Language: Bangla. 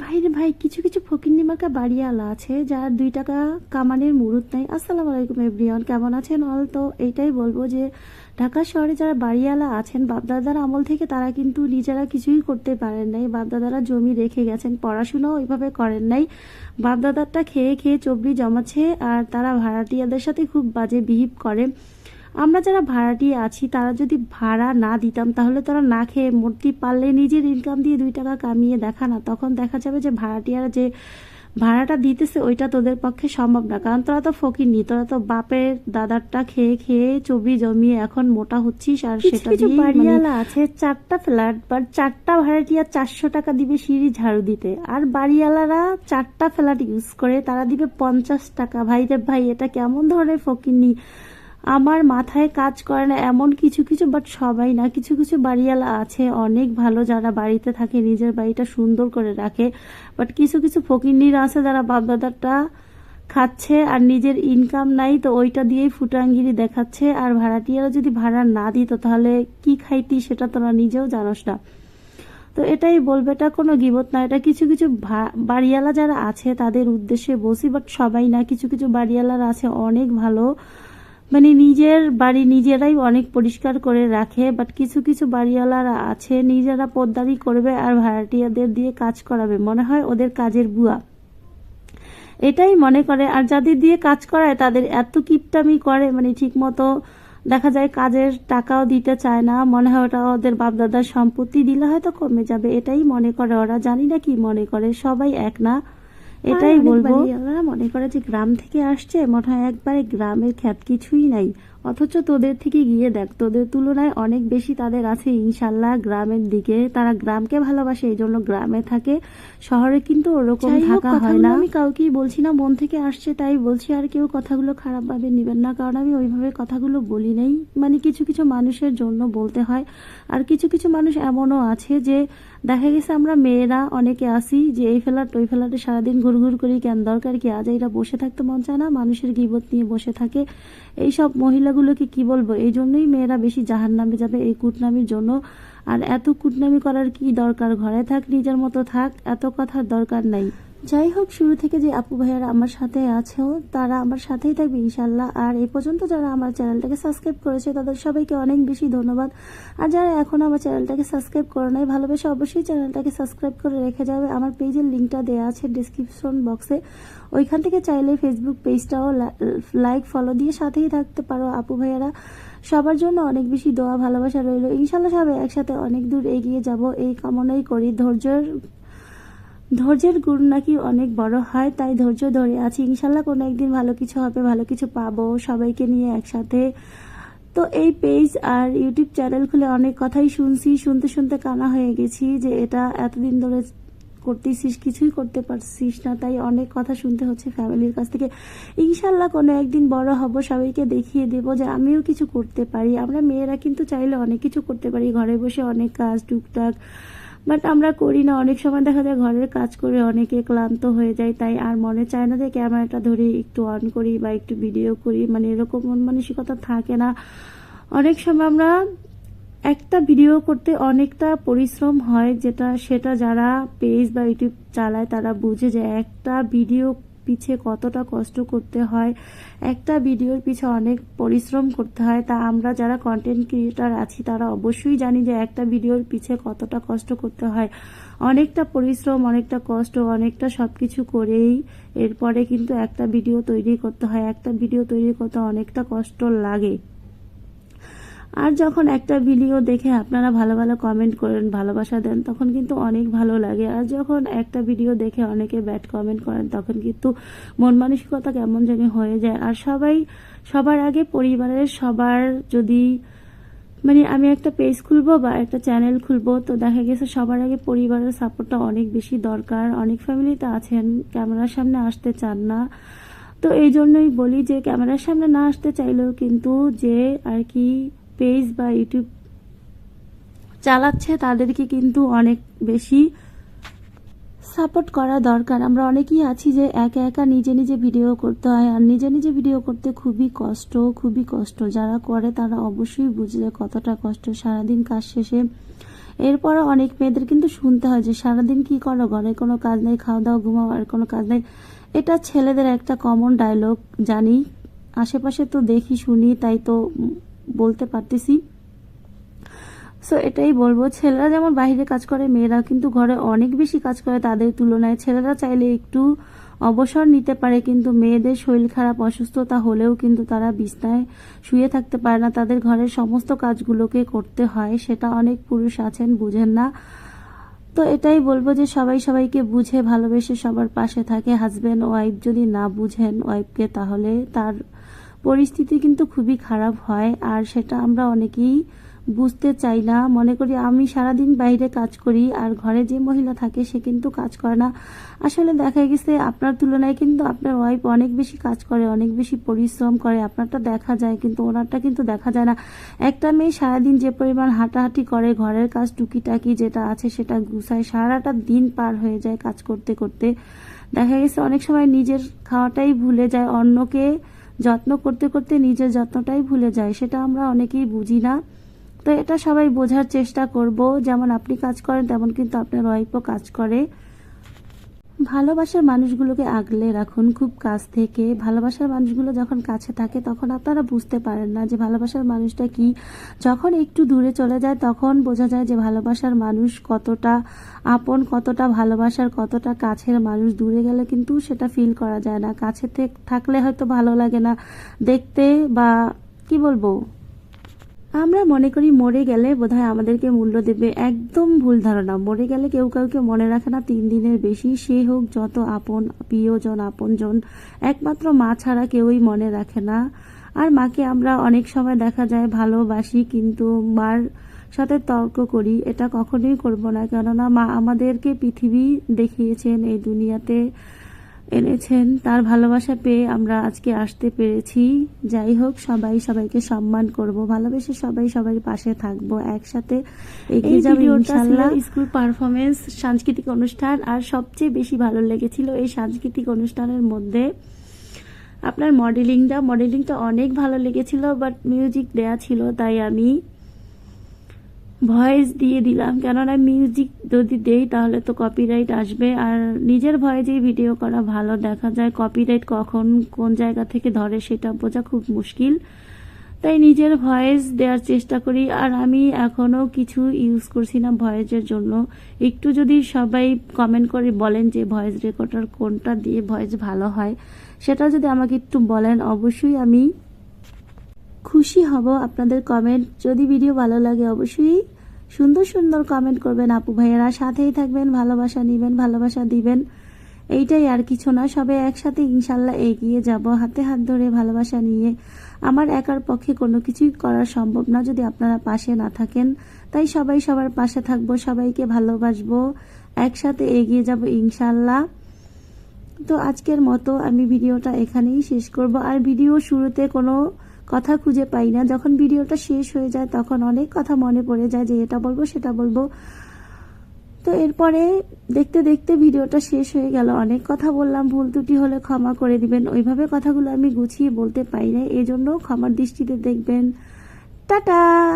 ভাই রে ভাই, কিছু কিছু ফকিন্নি মার্কা বাড়িওয়ালা আছে, যার দুই টাকা কামানের মুরুত নাই। আসসালামু আলাইকুম এভরিওয়ান, কেমন আছেন অল? তো এইটাই বলব যে, ঢাকা শহরে যারা বাড়িওয়ালা আছেন, বাপদাদার আমল থেকে তারা কিন্তু নিজেরা কিছুই করতে পারেন নাই। বাপদাদারা জমি রেখে গেছেন, পড়াশোনাও ওইভাবে করেন নাই। বাপদাদারটা খেয়ে খেয়ে চবড়ি জমাচ্ছে, আর তারা ভাড়াটিয়াদের সাথে খুব বাজে বিহিভ করে। আমরা যারা ভাড়াটিয়ে আছি তারা যদি ভাড়া না দিতাম তাহলে তারা না খেয়ে মূর্তি পারলে নিজের ইনকাম দিয়ে দুই টাকা কামিয়ে দেখা না। তখন দেখা যাবে যে ভাড়াটিয়ারা যে ভাড়াটা দিতেছে ওইটা তোদের পক্ষে সম্ভব না। কারণ তোরা তো ফকির নি তোরা তো বাপের দাদারটা খেয়ে খেয়ে চবি জমিয়ে এখন মোটা হচ্ছিস আর সেটা দিয়ে বাড়িওয়ালা আছে চারটা ফ্ল্যাট বা চারটা ভাড়াটিয়া চারশো টাকা দিবে সিঁড়ি ঝাড়ু দিতে। আর বাড়িওয়ালারা চারটা ফ্ল্যাট ইউজ করে তারা দিবে পঞ্চাশ টাকা। ভাই রে ভাই এটা কেমন ধরনের ফকিরনি? আমার মাথায় কাজ করে না এমন কিছু কিছু বাট সবাই না, কিছু কিছু বাড়িওয়ালা আছে, অনেক ভালো যারা বাড়িতে থাকে, নিজের বাড়িটা সুন্দর করে রাখে বাট কিছু কিছু ফকিরনিরা আছে যারা বাপদাদারটা খাচ্ছে আর নিজের ইনকাম নাই, তো ওইটা দিয়েই ফুটাঙ্গিরি দেখাচ্ছে, আর ভাড়াটিয়ারা যদি ভাড়া না দিত, তাহলে কি খাইতি সেটা তোরা নিজেও জানোস না। তো এটাই বলবে, এটা কোনো গিবত না, এটা কিছু কিছু বাড়িওয়ালা যারা আছে, তাদের উদ্দেশ্যে বসি বাট সবাই না, কিছু কিছু বাড়িওয়ালারা আছে, অনেক ভালো মানে নিজের বাড়ি নিজেরাই অনেক পরিষ্কার করে রাখে বাট কিছু কিছু বাড়িওয়ালারা আছে, নিজেরা পোদ্দারি করবে আর ভাড়াটিয়াদের দিয়ে কাজ করাবে। মনে হয় ওদের কাজের বুয়া এটাই মনে করে, আর যাদের দিয়ে কাজ করায় তাদের এত কিপটামি করে মানে ঠিক মতো দেখা যায় কাজের টাকাও দিতে চায় না। মনে হয় ওটা ওদের বাপদাদার সম্পত্তি দিলে হয়তো কমে যাবে। এটাই মনে করে ওরা। জানি না কি মনে করে, সবাই এক না। এটাই বলব। মনে করে যে গ্রাম থেকে আসছে মনে হয় একবারে গ্রামের খ্যাত কিছুই নাই। অথচ তোদের থেকে গিয়ে দেখ তোদের তুলনায় অনেক বেশি তাদের আছে ইনশাল্লাহ গ্রামের দিকে। তারা গ্রামকে ভালোবাসে এই জন্য গ্রামে থাকে শহরে কিন্তু ওরকম থাকা হয় না। আমি কাউকেই বলছি না মন থেকে আসছে তাই বলছি আর কেউ কথাগুলো খারাপ ভাবে নেবেন না কারণ আমি ওইভাবে কথাগুলো বলি নাই। মানে কিছু কিছু মানুষের জন্য বলতে হয় আর কিছু কিছু মানুষ এমনও আছে যে দেখা গেছে আমরা মেয়েরা অনেকে আসি যে এই ফেলাট ওই ফেলাটে সারাদিন ঘুরঘুর করি কেন দরকার কি? আজ এরা বসে থাকতে মন চায় না মানুষের গিবত নিয়ে বসে থাকে। এই সব মহিলাগুলোকে কি বলব? এই জন্যই মেয়েরা বেশি জাহার নামে যাবে এই কুটনামির জন্য। আর এত কুটনামি করার কি দরকার? ঘরে থাক, নিজের মতো থাক, এত কথার দরকার নাই। যাই হোক শুরু থেকে যে আপু ভাইয়ারা আমার সাথে আছেও, তারা আমার সাথেই থাকবে ইনশাল্লাহ আর এই পর্যন্ত যারা আমার চ্যানেলটাকে সাবস্ক্রাইব করেছে, তাদের সবাইকে অনেক বেশি ধন্যবাদ। আর যারা এখন আমার চ্যানেলটাকে সাবস্ক্রাইব করে নাই, ভালোবেসে অবশ্যই চ্যানেলটাকে সাবস্ক্রাইব করে রেখে যাবে। আমার পেজের লিঙ্কটা দেওয়া আছে ডিসক্রিপশন বক্সে। ওইখান থেকে চাইলে ফেসবুক পেজটাও লাইক ফলো দিয়ে সাথেই থাকতে পারো আপু ভাইয়ারা। সবার জন্য অনেক বেশি দোয়া, ভালোবাসা রইল। ইনশাল্লাহ সবাই একসাথে অনেক দূর এগিয়ে যাব। এই কামনাই করি। ধৈর্যের ধৈর্যের গুণ নাকি অনেক বড় হয়, তাই ধৈর্য ধরে আছি। ইনশাল্লাহ কোনো একদিন ভালো কিছু হবে, ভালো কিছু পাবো সবাইকে নিয়ে একসাথে। তো এই পেজ আর ইউটিউব চ্যানেল খুলে অনেক কথাই শুনছি, শুনতে শুনতে কানা হয়ে গেছি যে এটা এতদিন ধরে করতেছিস, কিছুই করতে পারছিস না, তাই অনেক কথা শুনতে হচ্ছে ফ্যামিলির কাছ থেকে। ইনশাল্লাহ কোনো একদিন বড় হব, সবাইকে দেখিয়ে দেব যে আমিও কিছু করতে পারি। আমরা মেয়েরা কিন্তু চাইলে অনেক কিছু করতে পারি, ঘরে বসে অনেক কাজ, টুকটাক বাট আমরা করি না। অনেক সময় দেখা যায় ঘরের কাজ করে অনেকে ক্লান্ত হয়ে যায়, তাই আর মনে চায় না যে ক্যামেরাটা ধরে একটু অন করি বা একটু ভিডিও করি। মানে এরকম মন মানসিকতা থাকে না। অনেক সময় আমরা একটা ভিডিও করতে অনেকটা পরিশ্রম হয়, যেটা, সেটা যারা পেজ বা ইউটিউব চালায়, তারা বুঝে যে একটা ভিডিও পিছে কতটা কষ্ট করতে হয়, একটা ভিডিওর পিছে অনেক পরিশ্রম করতে হয়, তা আমরা যারা কন্টেন্ট ক্রিয়েটার আছি, তারা অবশ্যই জানি যে একটা ভিডিওর পিছে কতটা কষ্ট করতে হয়। অনেকটা পরিশ্রম, অনেকটা কষ্ট, অনেকটা সব কিছু করেই এরপরে কিন্তু একটা ভিডিও তৈরি করতে হয়। একটা ভিডিও তৈরি করতে অনেকটা কষ্ট লাগে। আর যখন একটা ভিডিও দেখে আপনারা ভালো ভালো কমেন্ট করেন, ভালোবাসা দেন, তখন কিন্তু অনেক ভালো লাগে। আর যখন একটা ভিডিও দেখে অনেকে ব্যাড কমেন্ট করেন, তখন কিন্তু মন মানসিকতা কেমন জানি হয়ে যায়। আর সবাই, সবার আগে পরিবারের সবার যদি মানে আমি একটা পেজ খুলবো বা একটা চ্যানেল খুলবো, তো দেখা গেছে সবার আগে পরিবারের সাপোর্টটা অনেক বেশি দরকার। অনেক ফ্যামিলিতে আছেন ক্যামেরার সামনে আসতে চান না। তো এই জন্যই বলি যে ক্যামেরার সামনে না আসতে চাইলেও কিন্তু যে আর কি পেজ বা ইউটিউব চালাচ্ছে, তাদেরকে কিন্তু অনেক বেশি সাপোর্ট করা দরকার। আমরা অনেকেই আছি যে একা একা নিজে নিজে ভিডিও করতে হয় আর নিজে নিজে ভিডিও করতে খুবই কষ্ট খুবই কষ্ট। যারা করে তারা অবশ্যই বুঝলে কতটা কষ্ট। সারাদিন কাজ শেষে এরপরে অনেক মেয়েদের কিন্তু শুনতে হয় যে সারাদিন কি করো? ঘরে কোনো কাজ নেই, খাওয়া দাওয়া, ঘুমাও, আর কোনো কাজ নেই। এটা ছেলেদের একটা কমন ডায়লগ জানি। আশেপাশে তো দেখি, শুনি, তাই তো বলতে পারতেছি। সো এটাই বলব, ছেলেরা যেমন বাইরে কাজ করে মেয়েরা কিন্তু ঘরে অনেক বেশি কাজ করে তাদের তুলনায়। ছেলেরা চাইলে একটু অবসর নিতে পারে, কিন্তু মেয়েদের শরীর খারাপ, অসুস্থতা হলেও কিন্তু তারা বিছনায় শুয়ে থাকতে পারে না। তাদের ঘরের সমস্ত কাজগুলোকে করতে হয়, সেটা অনেক পুরুষ আছেন, বুঝেন না। তো এটাই বলব যে সবাই সবাইকে বুঝে, ভালোবেসে সবার পাশে থাকে। হাজব্যান্ড ওয়াইফ যদি না বুঝেন ওয়াইফকে তাহলে তার পরিস্থিতি কিন্তু খুবই খারাপ হয়, আর সেটা আমরা অনেকেই বুঝতে চাই না। মনে করি আমি সারাদিন বাইরে কাজ করি, আর ঘরে যে মহিলা থাকে সে কিন্তু কাজ করে না। আসলে দেখা গেছে আপনার তুলনায় কিন্তু আপনার ওয়াইফ অনেক বেশি কাজ করে, অনেক বেশি পরিশ্রম করে, আপনারটা দেখা যায় কিন্তু ওনারটা কিন্তু দেখা যায় না। একটা মেয়ে সারাদিন যে পরিমাণ হাঁটাহাঁটি করে, ঘরের কাজ টুকিটাকি যেটা আছে সেটা গুছায়, সারাটা দিন পার হয়ে যায় কাজ করতে করতে। দেখা গেছে অনেক সময় নিজের খাওয়াটাই ভুলে যায়, অন্যকে যত্ন করতে করতে নিজের যত্নটাই ভুলে যায়, সেটা আমরা অনেকেই বুঝি না। তো এটা সবাই বোঝার চেষ্টা করব, যেমন আপনি কাজ করেন, তেমন কিন্তু আপনার ওয়াইফও কাজ করে। ভালোবাসার মানুষগুলোকে আগলে রাখুন খুব কাছ থেকে। ভালোবাসার মানুষগুলো যখন কাছে থাকে, তখন আপনারা বুঝতে পারেন না যে ভালোবাসার মানুষটা কি। যখন একটু দূরে চলে যায়, তখন বোঝা যায় যে ভালোবাসার মানুষ কতটা আপন, কতটা ভালোবাসার, কতটা কাছের মানুষ। দূরে গেলে কিন্তু সেটা ফিল করা যায় না। কাছে থেকে থাকলে হয়তো ভালো লাগে না। দেখতে বা, কি বলব? আমরা মনে করি মরে গেলে বোধহয় আমাদেরকে মূল্য দেবে। একদম ভুল ধারণা। মরে গেলে কেউ কাউকে মনে রাখে না। তিন দিনের বেশি সে হোক যত আপন, প্রিয়জন, আপনজন, একমাত্র মা ছাড়া কেউই মনে রাখে না। আর মাকে আমরা অনেক সময় দেখা যায়, ভালোবাসি কিন্তু মার সাথে তর্ক করি। এটা কখনোই করব না। কেননা মা আমাদেরকে পৃথিবী দেখিয়েছেন এই দুনিয়াতে। এনেছেন তার ভালোবাসা পেয়ে আমরা আজকে আসতে পেরেছি। যাই হোক সবাই সবাইকে সম্মান করব ভালোবেসে সবাই সবার পাশে থাকব একসাথে। এগিয়ে যাব স্কুল পারফরমেন্স সাংস্কৃতিক অনুষ্ঠান আর সবচেয়ে বেশি ভালো লেগেছিল এই সাংস্কৃতিক অনুষ্ঠানের মধ্যে আপনার মডেলিংটা মডেলিংটা অনেক ভালো লেগেছিল বাট মিউজিক দেয়া ছিল তাই আমি ভয়েস দিয়ে দিলাম। কেননা মিউজিক যদি দেই তাহলে তো কপিরাইট আসবে। আর নিজের ভয়েসেই ভিডিও করা ভালো। দেখা যায় কপিরাইট কখন, কোন জায়গা থেকে ধরে সেটা বোঝা খুব মুশকিল। তাই নিজের ভয়েস দেওয়ার চেষ্টা করি। আর আমি এখনও কিছু ইউজ করছি না ভয়েসের জন্য। একটু যদি সবাই কমেন্ট করে বলেন যে ভয়েস রেকর্ডার কোনটা দিয়ে ভয়েস ভালো হয়, সেটা যদি আমাকে একটু বলেন, অবশ্যই আমি খুশি হব আপনাদের কমেন্ট যদি ভিডিও ভালো লাগে, অবশ্যই সুন্দর সুন্দর কমেন্ট করবেন আপু ভাইয়েরা। সাথেই থাকবেন, ভালোবাসা নিবেন, ভালোবাসা দিবেন। এইটাই আর কিছু না, সবে একসাথে ইনশাল্লাহ এগিয়ে যাব, হাতে হাত ধরে ভালোবাসা নিয়ে। আমার একার পক্ষে কোনো কিছুই করা সম্ভব না যদি আপনারা পাশে না থাকেন। তাই সবাই সবার পাশে থাকব, সবাইকে ভালোবাসবো, একসাথে এগিয়ে যাব ইনশাল্লাহ। তো আজকের মতো আমি ভিডিওটা এখানেই শেষ করব। আর ভিডিও শুরুতে কোনো কথা খুঁজে পাই না। যখন ভিডিওটা শেষ হয়ে যায়, তখন অনেক কথা মনে পড়ে যায় যে এটা বলব, সেটা বলব। তো এরপরে দেখতে দেখতে ভিডিওটা শেষ হয়ে গেল। অনেক কথা বললাম, ভুল ত্রুটি হলে ক্ষমা করে দিবেন। ওইভাবে কথাগুলো আমি গুছিয়ে বলতে পাই না এজন্য জন্য ক্ষমার দৃষ্টিতে দেখবেন। টাটা!